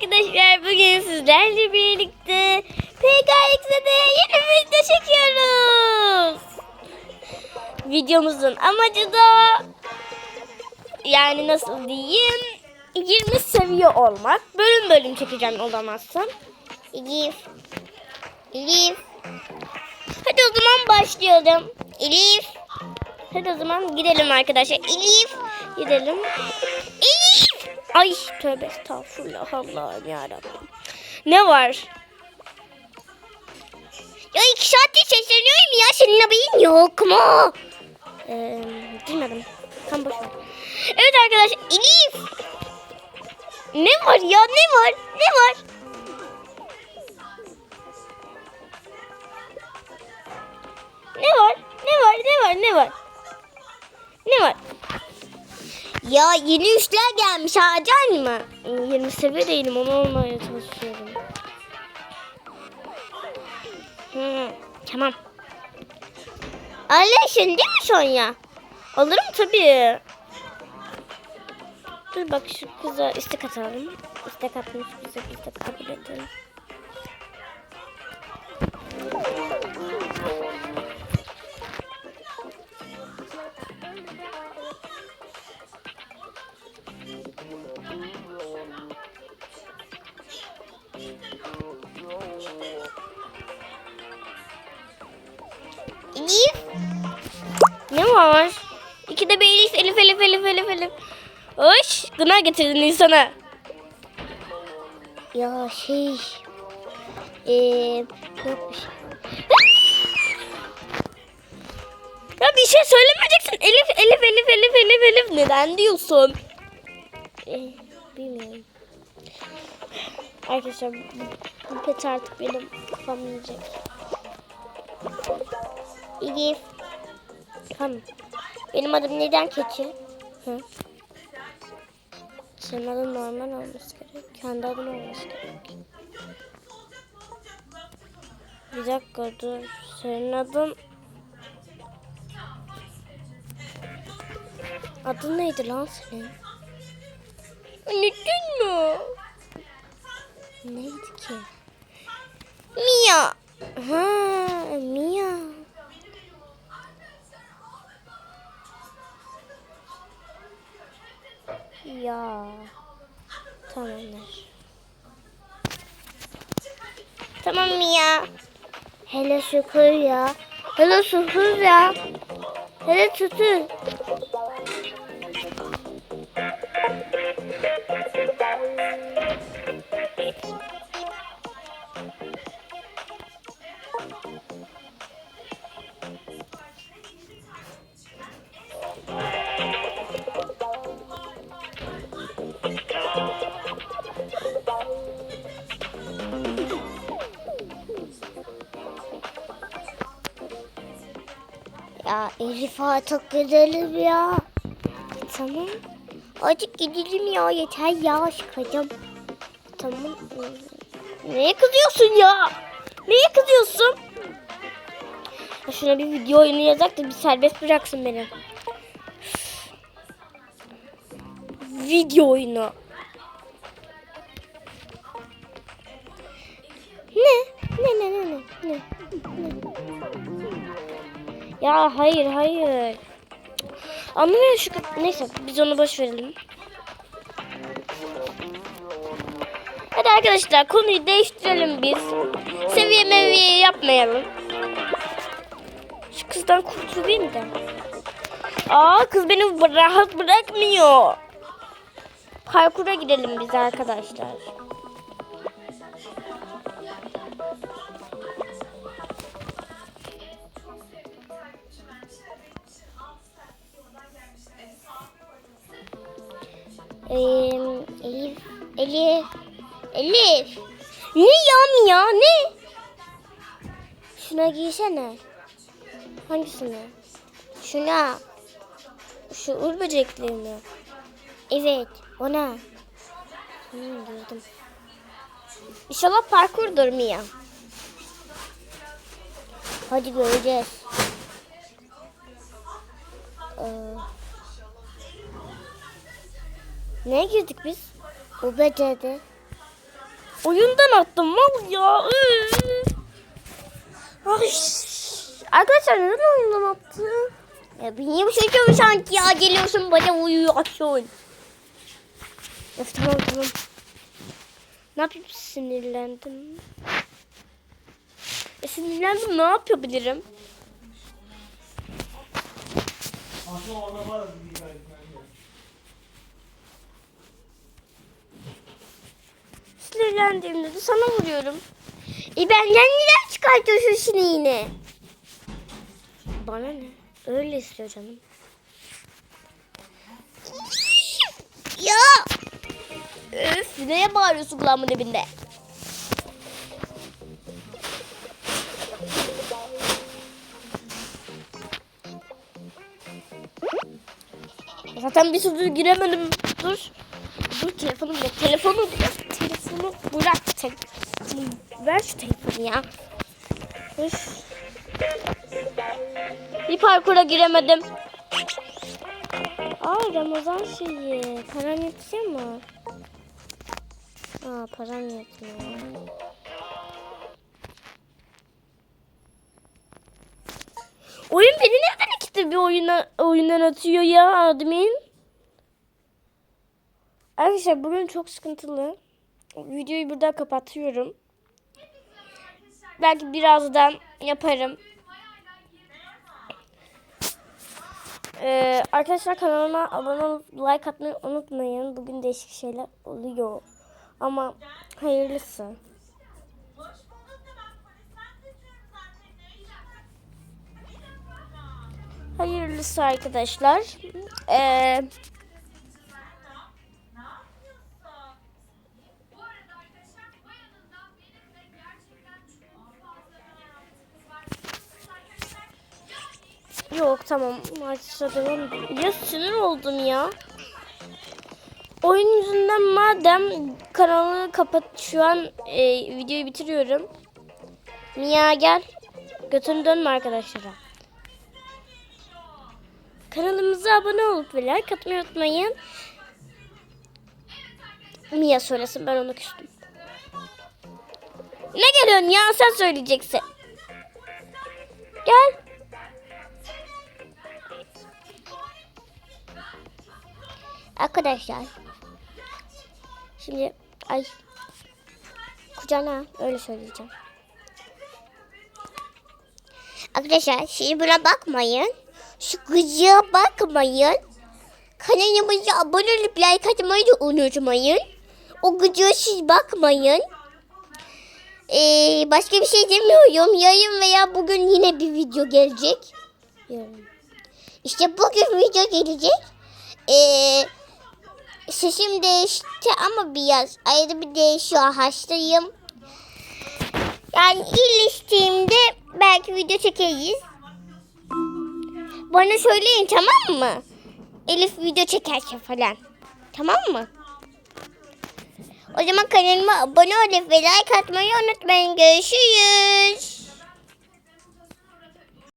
arkadaşlar bugün sizlerle birlikte PKX'de yeni bir video çekiyoruz. Videomuzun amacı da yani nasıl diyeyim 20 seviye olmak. Bölüm bölüm çekeceğim olamazsam. Elif. Elif. Hadi o zaman başlayalım. Elif. Hadi o zaman gidelim arkadaşlar. Elif. Gidelim. Elif. Ay tövbe estağfurullah Allah'ım yarabbim. Ne var? Ya iki saattir sesleniyorum ya senin haberin yok mu? Ee, bilmedim. Tam boş. Evet arkadaşlar Elif. Ne var ya ne var? Ne var? Ne var? Ne var? Ne var? Ne var? Ne var? Ya yeni üçler gelmiş harcar mı? 20 seviye değilim onu olmaya çalışıyorum. Hı, tamam. Alıyorsun değil mi Sonya? Alırım tabii. Dur bak şu kıza istek atalım. İstek atmış bize istek kabul edelim. Elif. Ne var? İkide bir Elif, Elif, Elif, Elif, Elif, Elif. Hoş, gına getirdin insana. Ya şey... Eee... Ya bir şey söylemeyeceksin. Elif, Elif, Elif, Elif, Elif, Elif. Neden diyorsun? Ee, bilmiyorum. Arkadaşlar bu pet artık benim kafam yiyecek. Elif. Tamam. Benim adım neden keçi? Hı? Senin adın normal olması gerek. Kendi adın olması gerek. Bir dakika dur. Senin adın... Adın neydi lan senin? Unuttun mu? Neydi ki? Mia. Ha, Mia. Ya. Tamamdır. Tamam Mia. Hele şükür ya. Hele şükür ya. Hele şükür. Elif artık gidelim ya. Tamam. Artık gidelim ya yeter ya sıkacağım. Tamam. Neye kızıyorsun ya? Neye kızıyorsun? Şuna bir video oyunu da bir serbest bıraksın beni. Video oyunu. Ya hayır hayır. Anlamıyorum şu kız- Neyse biz onu boş verelim. Hadi arkadaşlar konuyu değiştirelim biz. Seviye meviye yapmayalım. Şu kızdan kurtulayım da. Aa kız beni rahat bırakmıyor. Parkura gidelim biz arkadaşlar. Elif, Elif, Elif. Ne ya ya ne? Şuna giysene. Hangisini? Şuna. Şu ur böceklerini. Evet, ona. Hmm, gördüm. İnşallah parkurdur Mia. Hadi göreceğiz. Ee, Neye girdik biz? UBC'de. Oyundan attım mal ya. Ay. Arkadaşlar neden oyundan attı? Ya benim suçum sanki ya geliyorsun bana uyuyorsun. Of tamam tamam. Ne yapayım sinirlendim. E, sinirlendim ne yapabilirim? Aslında orada var bir Sinirlendiğimde de sana vuruyorum. E benden neden çıkartıyorsun şimdi yine? Bana ne? Öyle istiyor canım. Ya! Öf, neye bağırıyorsun kulağımın dibinde? Zaten bir türlü giremedim. Dur. Dur telefonum yok. Telefonu bırak. Telefonu bırak. Te Ver şu telefonu ya. Üf. Bir parkura giremedim. Aa Ramazan şeyi. Paran yetiyor mu? Aa param yetmiyor. Oyun beni neden ikide bir oyuna, oyundan atıyor ya admin? Arkadaşlar bugün çok sıkıntılı. Videoyu burada kapatıyorum. Belki birazdan yaparım. Ee, arkadaşlar kanalıma abone olup like atmayı unutmayın. Bugün değişik şeyler oluyor. Ama hayırlısı. Hayırlısı arkadaşlar. Ee, tamam. Maçta. Ya sinir oldum ya. Oyun yüzünden madem kanalı kapat şu an e, videoyu bitiriyorum. Mia gel. Götünü dönme arkadaşlara. Kanalımıza abone olup ve like atmayı unutmayın. Mia söylesin ben onu küstüm. Ne geliyorsun ya sen söyleyeceksin. Gel. Arkadaşlar. Şimdi ay kucağına öyle söyleyeceğim. Arkadaşlar şimdi buna bakmayın. Şu gıcığa bakmayın. Kanalımıza abone olup like atmayı da unutmayın. O gıcığa siz bakmayın. Ee, başka bir şey demiyorum. Yarın veya bugün yine bir video gelecek. İşte bugün video gelecek. Ee, sesim değişti ama biraz ayrı bir değişiyor. Hastayım. Yani iyileştiğimde belki video çekeriz. Bana söyleyin tamam mı? Elif video çekerse falan. Tamam mı? O zaman kanalıma abone olup ve like atmayı unutmayın. Görüşürüz.